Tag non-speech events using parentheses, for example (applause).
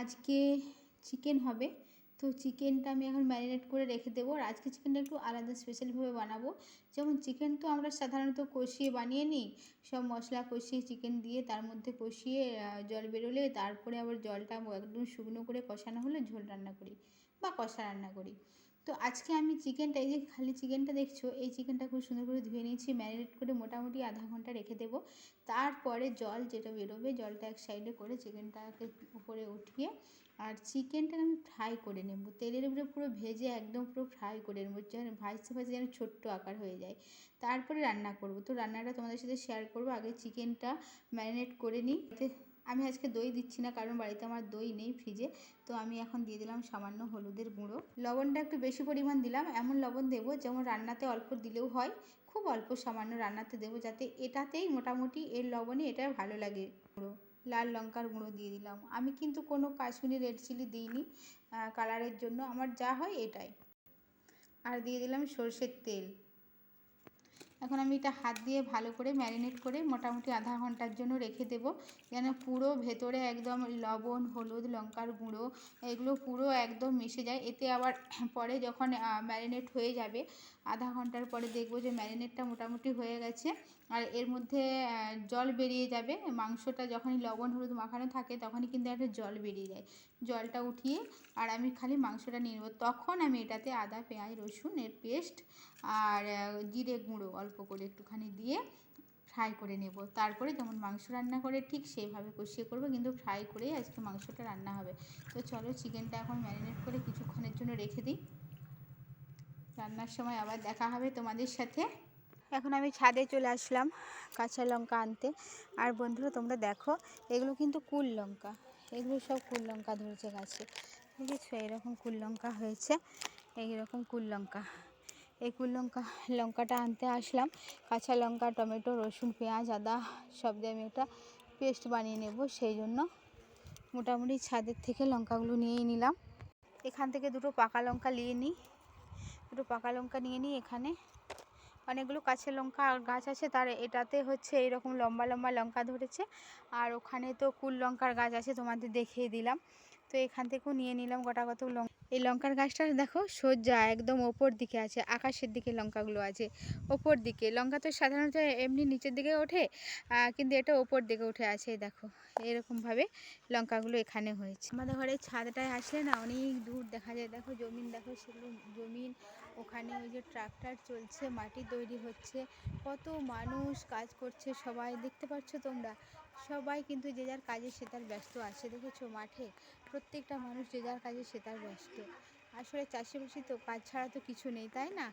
আজকে চিকেন হবে। তো চিকেনটা আমি এখন ম্যারিনেট করে রেখে দেবো আর আজকে চিকেনটা একটু আলাদা স্পেশালভাবে বানাবো। যেমন চিকেন তো আমরা সাধারণত কষিয়ে বানিয়ে নিই, সব মশলা কষিয়ে চিকেন দিয়ে তার মধ্যে কষিয়ে জল বেরোলে তারপরে আবার জলটা একদম শুকনো করে কষানো হলে ঝোল রান্না করি বা কষা রান্না করি। তো আজকে আমি চিকেনটা এই যে খালি চিকেনটা দেখছ, এই চিকেনটা খুব সুন্দর করে ধুয়ে নিয়েছি ম্যারিনেট করে মোটামুটি আধা ঘণ্টা রেখে দেবো। তারপরে জল যেটা বেরোবে, জলটা এক সাইডে করে চিকেনটাকে উপরে উঠিয়ে, আর চিকেনটা আমি ফ্রাই করে নেব। তেলের উপরে পুরো ভেজে একদম পুরো ফ্রাই করে নেব, যেন ভাজতে ভাজতে যেন ছোট্ট আকার হয়ে যায়। তারপরে রান্না করব। তো রান্নাটা তোমাদের সাথে শেয়ার করব। আগে চিকেনটা ম্যারিনেট করে নিই আমি আজকে দই দিচ্ছি না, কারণ বাড়িতে আমার দই নেই ফ্রিজে তো আমি এখন দিয়ে দিলাম সামান্য হলুদের গুঁড়ো। লবণটা একটু বেশি পরিমাণ দিলাম। এমন লবণ দেবো যেমন রান্নাতে অল্প দিলেও হয়, খুব অল্প সামান্য রান্নাতে দেবো যাতে এটাতেই মোটামুটি এর লবণে এটা ভালো লাগে। গুঁড়ো, লাল লঙ্কার গুঁড়ো দিয়ে দিলাম। আমি কিন্তু কোনো কাশ্মীরি রেড চিলি দিইনি কালারের জন্য। আমার যা হয় এটাই। আর দিয়ে দিলাম সর্ষের তেল। এখন আমি এটা হাত দিয়ে ভালো করে ম্যারিনেট করে মোটামুটি আধা ঘণ্টার জন্য রেখে দেব। যেন পুরো ভেতরে একদম লবণ, হলুদ, লঙ্কার গুঁড়ো এগুলো পুরো একদম মিশে যায়। এতে আবার (clears throat) পরে যখন ম্যারিনেট হয়ে যাবে, আধা ঘণ্টার পরে দেখব যে ম্যারিনেটটা মোটামুটি হয়ে গেছে। আর এর মধ্যে জল বেরিয়ে যাবে। মাংসটা যখনই লবণ, হলুদ মাখানো থাকে তখনই কিন্তু একটা জল বেরিয়ে যায়। জলটা উঠিয়ে আর আমি খালি মাংসটা নিয়ে নেব। তখন আমি এটাতে আদা, পেঁয়াজ, রসুন এর পেস্ট আর জিরে গুঁড়ো অল্প করে একটুখানি দিয়ে ফ্রাই করে নেব। তারপরে যেমন মাংস রান্না করে ঠিক সেইভাবে কষিয়ে করব, কিন্তু ফ্রাই করেই আজকে মাংসটা রান্না হবে। তো চলো চিকেনটা এখন ম্যারিনেট করে কিছুক্ষণের জন্য রেখে দিই। রান্নার সময় আবার দেখা হবে তোমাদের সাথে। এখন আমি ছাদে চলে আসলাম কাঁচা লঙ্কা আনতে। আর বন্ধুরা, তোমরা দেখো, এগুলো কিন্তু কুল লঙ্কা। এগুলো সব কুল লঙ্কা ধরেছে গাছে। বুঝেছ এরকম কুল লঙ্কা হয়েছে। এইরকম কুল লঙ্কা। এই কুল লঙ্কা, লঙ্কাটা আনতে আসলাম। কাঁচা লঙ্কা, টমেটো, রসুন, পেঁয়াজ, আদা, সব দিয়ে আমি একটা পেস্ট বানিয়ে নেব। সেই জন্য মোটামুটি ছাদের থেকে লঙ্কাগুলো নিয়েই নিলাম। এখান থেকে দুটো পাকা লঙ্কা নিয়ে নিই। দুটো পাকা লঙ্কা নিয়ে নিই এখানে। অনেকগুলো কাঁচা লঙ্কা গাছ আছে, তার এটাতে হচ্ছে এইরকম লম্বা লম্বা লঙ্কা ধরেছে। আর ওখানে তো কুল লঙ্কার গাছ আছে, তোমাদের দেখিয়ে দিলাম। তো এখান থেকেও নিয়ে নিলাম গোটা কত লঙ্কা এই লঙ্কার গাছটা দেখো সোজা একদম ওপর দিকে আছে, আকাশের দিকে লঙ্কাগুলো আছে, ওপর দিকে। লঙ্কা তো সাধারণত এমনি নিচের দিকে ওঠে কিন্তু এটা ওপর দিকে উঠে আছে, দেখো। এরকমভাবে লঙ্কাগুলো এখানে হয়েছে। আমাদের ঘরের ছাদটায় আসলে না অনেক দূর দেখা যায়, দেখো জমিন, দেখো সেগুলো জমিন। ওখানে ওই যে ট্রাক্টর চলছে, মাটি তৈরি হচ্ছে, কত মানুষ কাজ করছে সবাই, দেখতে পাচ্ছ তোমরা? সবাই কিন্তু যে যার কাজে সে তার ব্যস্ত আছে। দেখেছ মাঠে প্রত্যেকটা মানুষ যে যার কাজে সে তার ব্যস্ত। আসলে চাষিবাসী তো কাজ ছাড়া তো কিছু নেই, তাই না?